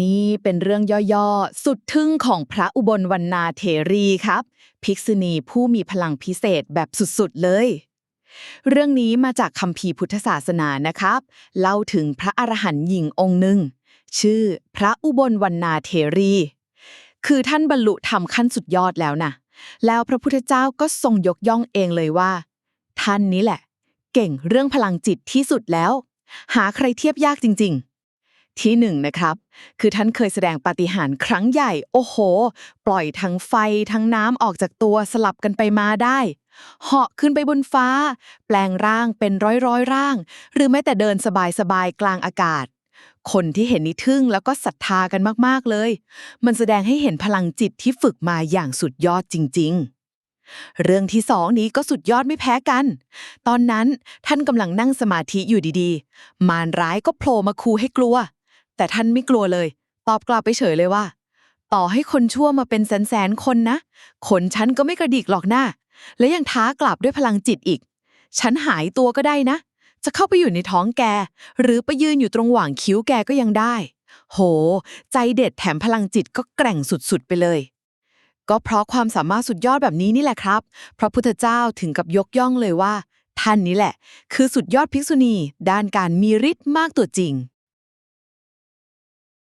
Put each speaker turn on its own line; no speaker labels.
นี่เป็นเรื่องย่อๆ สุดทึ่งของพระอุบลวรรณาเทรีครับ ภิกษุณีผู้มีพลังพิเศษแบบสุดๆ เลย เรื่องนี้มาจากคัมภีพุทธศาสนานะครับ เล่าถึงพระอรหันต์หญิงองค์หนึ่ง ชื่อพระอุบลวรรณาเทรี คือท่านบรรลุธรรมขั้นสุดยอดแล้วนะแล้วพระพุทธเจ้าก็ทรงยกย่องเองเลยว่า ท่านนี้แหละ เก่งเรื่องพลังจิตที่สุดแล้ว หาใครเทียบยากจริง ๆ ที่หนึ่งนะครับ คือท่านเคยแสดงปาฏิหาริย์ครั้งใหญ่ โอ้โห ปล่อยทั้งไฟทั้งน้ำออกจากตัวสลับกันไปมาได้เหาะขึ้นไปบนฟ้า แปลงร่างเป็นร้อยร้อยร่าง หรือแม้แต่เดินสบายๆกลางอากาศ คนที่เห็นนี่ทึ่งแล้วก็ศรัทธากันมากๆเลย มันแสดงให้เห็นพลังจิตที่ฝึกมาอย่างสุดยอดจริง ๆเรื่องที่สองนี้ก็สุดยอดไม่แพ้กัน ตอนนั้นท่านกำลังนั่งสมาธิอยู่ดีๆ มารร้ายก็โผล่มาคูให้กลัว แต่ท่านไม่กลัวเลย ตอบกลับไปเฉยเลยว่า ต่อให้คนชั่วมาเป็นแสนๆคนนะคนฉันก็ไม่กระดิกหรอกหน้า และยังท้ากลับด้วยพลังจิตอีก ฉันหายตัวก็ได้นะ จะเข้าไปอยู่ในท้องแก หรือไปยืนอยู่ตรงหว่างคิ้วแกก็ยังได้ โห ใจเด็ดแถมพลังจิตก็แกร่งสุดๆไปเลย ก็เพราะความสามารถสุดยอดแบบนี้นี่แหละครับพระพุทธเจ้าถึงกับยกย่องเลยว่า ท่านนี้แหละ คือสุดยอดภิกษุณี ด้านการมีฤทธิ์มากตัวจริง